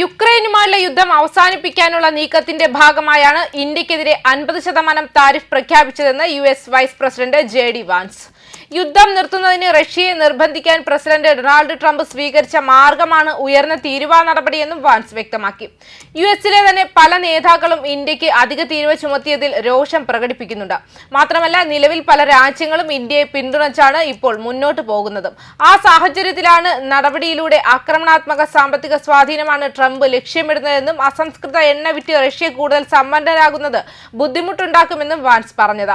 യുക്രൈനുമായുള്ള യുദ്ധം അവസാനിപ്പിക്കാനുള്ള നീക്കത്തിന്റെ ഭാഗമായാണ് ഇന്ത്യക്കെതിരെ അൻപത് ശതമാനം tariff പ്രഖ്യാപിച്ചതെന്ന് U S vice president J D Vance. യുദ്ധം നിർത്തുന്നതിന് റഷ്യയെ നിർബന്ധിക്കാൻ പ്രസിഡന്റ് ഡൊണാൾഡ് ട്രംപ് സ്വീകരിച്ച മാർഗമാണ് ഉയർന്ന തീരുവാ നടപടിയെന്നും വാൻസ് വ്യക്തമാക്കി. യു എസിലെ തന്നെ പല നേതാക്കളും ഇന്ത്യയ്ക്ക് അധിക തീരുവ ചുമത്തിയതിൽ രോഷം പ്രകടിപ്പിക്കുന്നുണ്ട്. മാത്രമല്ല നിലവിൽ പല രാജ്യങ്ങളും ഇന്ത്യയെ പിന്തുണച്ചാണ് ഇപ്പോൾ മുന്നോട്ട് പോകുന്നതും. ആ സാഹചര്യത്തിലാണ് നടപടിയിലൂടെ ആക്രമണാത്മക സാമ്പത്തിക സ്വാധീനമാണ് ട്രംപ് ലക്ഷ്യമിടുന്നതെന്നും അസംസ്കൃത എണ്ണ വിറ്റ് റഷ്യ കൂടുതൽ സമ്പന്നരാകുന്നത് ബുദ്ധിമുട്ടുണ്ടാക്കുമെന്നും വാൻസ് പറഞ്ഞത്.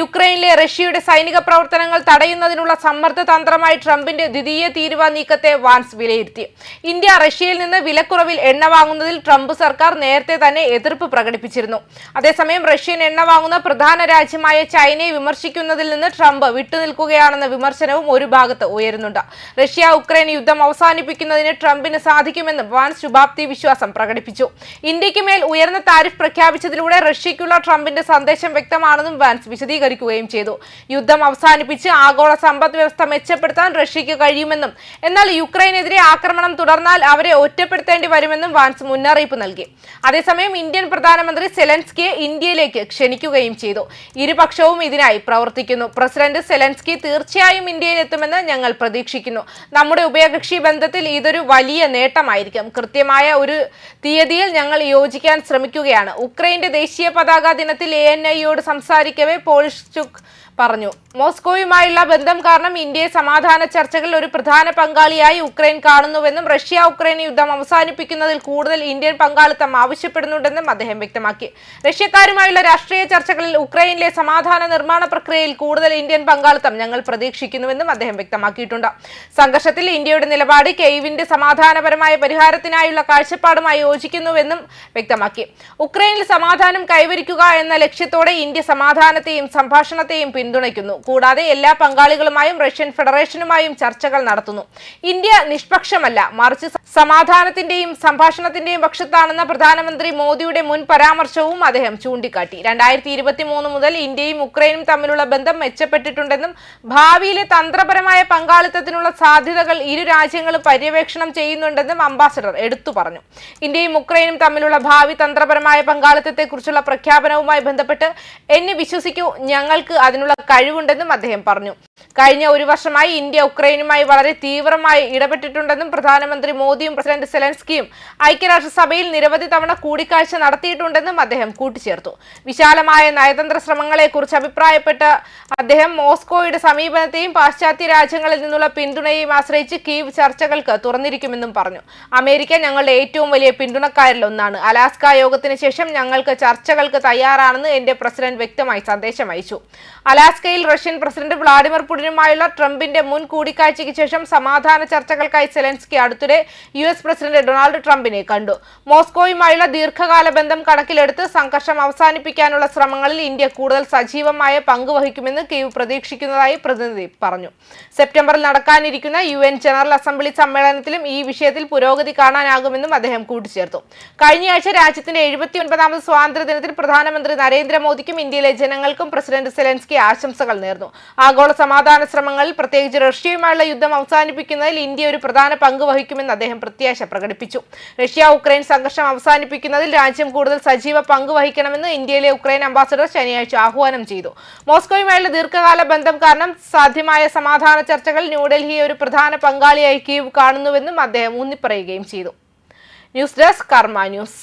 യുക്രൈനിലെ റഷ്യയുടെ സൈനിക പ്രവർത്തനങ്ങൾ തടയുന്നതിനുള്ള സമ്മർദ്ദ തന്ത്രമായി ട്രംപിന്റെ ദ്വിതീയ തീരുവ നീക്കത്തെ വാൻസ് വിലയിരുത്തി. ഇന്ത്യ റഷ്യയിൽ നിന്ന് വിലക്കുറവിൽ എണ്ണ വാങ്ങുന്നതിൽ ട്രംപ് സർക്കാർ നേരത്തെ തന്നെ എതിർപ്പ് പ്രകടിപ്പിച്ചിരുന്നു. അതേസമയം റഷ്യൻ എണ്ണ വാങ്ങുന്ന പ്രധാന രാജ്യമായ ചൈനയെ വിമർശിക്കുന്നതിൽ നിന്ന് ട്രംപ് വിട്ടുനിൽക്കുകയാണെന്ന വിമർശനവും ഒരു ഭാഗത്ത് ഉയരുന്നുണ്ട്. റഷ്യ ഉക്രൈൻ യുദ്ധം അവസാനിപ്പിക്കുന്നതിന് ട്രംപിന് സാധിക്കുമെന്നും വാൻസ് ശുഭാപ്തി വിശ്വാസം പ്രകടിപ്പിച്ചു. ഇന്ത്യയ്ക്ക് മേൽ ഉയർന്ന താരിഫ് പ്രഖ്യാപിച്ചതിലൂടെ റഷ്യയ്ക്കുള്ള ട്രംപിന്റെ സന്ദേശം വ്യക്തമാണെന്നും വാൻസ് വിശദീകരിക്കുകയും ചെയ്തു. യുദ്ധം അവസാനിപ്പിച്ച് ആഗോള സമ്പദ് വ്യവസ്ഥ മെച്ചപ്പെടുത്താൻ റഷ്യയ്ക്ക് കഴിയുമെന്നും എന്നാൽ യുക്രൈനെതിരെ ആക്രമണം തുടർന്നാൽ അവരെ ഒറ്റപ്പെടുത്തേണ്ടി വരുമെന്നും വാൻസ് മുന്നറിയിപ്പ് നൽകി. അതേസമയം ഇന്ത്യൻ പ്രധാനമന്ത്രി സെലൻസ്കിയെ ഇന്ത്യയിലേക്ക് ക്ഷണിക്കുകയും ചെയ്തു. ഇരുപക്ഷവും ഇതിനായി പ്രവർത്തിക്കുന്നു. പ്രസിഡന്റ് സെലൻസ്കി തീർച്ചയായും ഇന്ത്യയിലെത്തുമെന്ന് ഞങ്ങൾ പ്രതീക്ഷിക്കുന്നു. നമ്മുടെ ഉഭയകക്ഷി ബന്ധത്തിൽ ഇതൊരു വലിയ നേട്ടമായിരിക്കും. കൃത്യമായ ഒരു തീയതിയിൽ ഞങ്ങൾ യോജിക്കാൻ ശ്രമിക്കുകയാണ്. ഉക്രൈന്റെ ദേശീയ പതാക ദിനത്തിൽ എ എൻ ഐയോട് സംസാരിക്കവേ പോളിഷ്ചുക് പറഞ്ഞു. മോസ്കോയുമായുള്ള ബന്ധം കാരണം ഇന്ത്യയെ സമാധാന ചർച്ചകളിൽ ഒരു പ്രധാന പങ്കാളിയായി ഉക്രൈൻ കാണുന്നുവെന്നും റഷ്യ ഉക്രൈൻ യുദ്ധം അവസാനിപ്പിക്കുന്നതിൽ കൂടുതൽ ഇന്ത്യൻ പങ്കാളിത്തം ആവശ്യപ്പെടുന്നുണ്ടെന്നും അദ്ദേഹം വ്യക്തമാക്കി. റഷ്യക്കാരുമായുള്ള രാഷ്ട്രീയ ചർച്ചകളിൽ ഉക്രൈനിലെ സമാധാന നിർമ്മാണ പ്രക്രിയയിൽ കൂടുതൽ ഇന്ത്യൻ പങ്കാളിത്തം ഞങ്ങൾ പ്രതീക്ഷിക്കുന്നുവെന്നും അദ്ദേഹം വ്യക്തമാക്കിയിട്ടുണ്ട്. സംഘർഷത്തിൽ ഇന്ത്യയുടെ നിലപാട് കെയ്വിന്റെ സമാധാനപരമായ പരിഹാരത്തിനായുള്ള കാഴ്ചപ്പാടുമായി യോജിക്കുന്നുവെന്നും വ്യക്തമാക്കി. ഉക്രൈനിൽ സമാധാനം കൈവരിക്കുക എന്ന ലക്ഷ്യത്തോടെ ഇന്ത്യ സമാധാനത്തെയും സംഭാഷണത്തെയും പിന്തുണയ്ക്കുന്നു. കൂടാതെ എല്ലാ പങ്കാളികളുമായും റഷ്യൻ ഫെഡറേഷനുമായും ചർച്ചകൾ നടത്തുന്നു. ഇന്ത്യ നിഷ്പക്ഷമല്ല. മറിച്ച് സമാധാനത്തിന്റെയും സംഭാഷണത്തിന്റെയും പക്ഷത്താണെന്ന പ്രധാനമന്ത്രി മോദിയുടെ മുൻ പരാമർശവും അദ്ദേഹം ചൂണ്ടിക്കാട്ടി. രണ്ടായിരത്തി ഇരുപത്തി മൂന്ന് മുതൽ ഇന്ത്യയും ഉക്രൈനും തമ്മിലുള്ള ബന്ധം മെച്ചപ്പെട്ടിട്ടുണ്ടെന്നും ഭാവിയിലെ തന്ത്രപരമായ പങ്കാളിത്തത്തിനുള്ള സാധ്യതകൾ ഇരു രാജ്യങ്ങളും പര്യവേക്ഷണം ചെയ്യുന്നുണ്ടെന്നും അംബാസഡർ എടുത്തു പറഞ്ഞു. ഇന്ത്യയും ഉക്രൈനും തമ്മിലുള്ള ഭാവി തന്ത്രപരമായ പങ്കാളിത്തത്തെക്കുറിച്ചുള്ള പ്രഖ്യാപനവുമായി ബന്ധപ്പെട്ട് എന്നെ വിശ്വസിക്കൂ. ഞങ്ങൾക്ക് അതിനുള്ള കഴിവുണ്ടെന്നും അദ്ദേഹം പറഞ്ഞു കഴിഞ്ഞ ഒരു വർഷമായി ഇന്ത്യ ഉക്രൈനുമായി വളരെ തീവ്രമായി ഇടപെട്ടിട്ടുണ്ടെന്നും പ്രധാനമന്ത്രി മോദിയും പ്രസിഡന്റ് സെലൻസ്കിയും ഐക്യരാഷ്ട്രസഭയിൽ നിരവധി തവണ കൂടിക്കാഴ്ച നടത്തിയിട്ടുണ്ടെന്നും അദ്ദേഹം കൂട്ടിച്ചേർത്തു. വിശാലമായ നയതന്ത്ര ശ്രമങ്ങളെക്കുറിച്ച് അഭിപ്രായപ്പെട്ട അദ്ദേഹം മോസ്കോയുടെ സമീപനത്തെയും പാശ്ചാത്യ രാജ്യങ്ങളിൽ നിന്നുള്ള പിന്തുണയെയും ആശ്രയിച്ച് കീവ് ചർച്ചകൾക്ക് തുറന്നിരിക്കുമെന്നും പറഞ്ഞു. അമേരിക്ക ഞങ്ങളുടെ ഏറ്റവും വലിയ പിന്തുണക്കാരിൽ ഒന്നാണ്. അലാസ്ക യോഗത്തിന് ശേഷം ഞങ്ങൾക്ക് ചർച്ചകൾക്ക് തയ്യാറാണെന്ന് എന്റെ പ്രസിഡന്റ് വ്യക്തമായി സന്ദേശം അയച്ചു. അലാസ്കയിൽ റഷ്യൻ പ്രസിഡന്റ് വ്ളാഡിമിർ പുടിനുമായുള്ള ട്രംപിന്റെ മുൻ കൂടിക്കാഴ്ചയ്ക്ക് ശേഷം സമാധാന ചർച്ചകൾക്കായി സെലൻസ്കി അടുത്തിടെ യു എസ് പ്രസിഡന്റ് ഡൊണാൾഡ് ട്രംപിനെ കണ്ടു. മോസ്കോയുമായുള്ള ദീർഘകാല ബന്ധം കണക്കിലെടുത്ത് സംഘർഷം അവസാനിപ്പിക്കാനുള്ള ശ്രമങ്ങളിൽ ഇന്ത്യ കൂടുതൽ സജീവമായ പങ്ക് വഹിക്കുമെന്ന് കീവ് പ്രതീക്ഷിക്കുന്നതായി പ്രതിനിധി പറഞ്ഞു. സെപ്റ്റംബറിൽ നടക്കാനിരിക്കുന്ന യു എൻ ജനറൽ അസംബ്ലി സമ്മേളനത്തിലും ഈ വിഷയത്തിൽ പുരോഗതി കാണാനാകുമെന്നും അദ്ദേഹം കൂട്ടിച്ചേർത്തു. കഴിഞ്ഞയാഴ്ച രാജ്യത്തിന്റെ എഴുപത്തിയൊൻപതാമത് സ്വാതന്ത്ര്യ ദിനത്തിൽ പ്രധാനമന്ത്രി നരേന്ദ്രമോദിക്കും ഇന്ത്യയിലെ ജനങ്ങൾക്കും പ്രസിഡന്റ് സെലൻസ്കി ആശംസകൾ നേർന്നു. ആഗോള സമാധാന ശ്രമങ്ങൾ പ്രത്യേകിച്ച് റഷ്യയുമായുള്ള യുദ്ധം അവസാനിപ്പിക്കുന്നതിൽ ഇന്ത്യ ഒരു പ്രധാന പങ്ക് വഹിക്കുമെന്ന് അദ്ദേഹം പ്രത്യാശ പ്രകടിപ്പിച്ചു. റഷ്യ ഉക്രൈൻ സംഘർഷം അവസാനിപ്പിക്കുന്നതിൽ രാജ്യം കൂടുതൽ സജീവ പങ്ക് വഹിക്കണമെന്ന് ഇന്ത്യയിലെ ഉക്രൈൻ അംബാസഡർ ശനിയാഴ്ച ആഹ്വാനം ചെയ്തു. മോസ്കോയുമായുള്ള ദീർഘകാല ബന്ധം കാരണം സാധ്യമായ സമാധാന ചർച്ചകൾ ന്യൂഡൽഹിയെ ഒരു പ്രധാന പങ്കാളിയായി കീവ് കാണുന്നുവെന്നും അദ്ദേഹം ഊന്നിപ്പറയുകയും ചെയ്തു. News desk Karma news.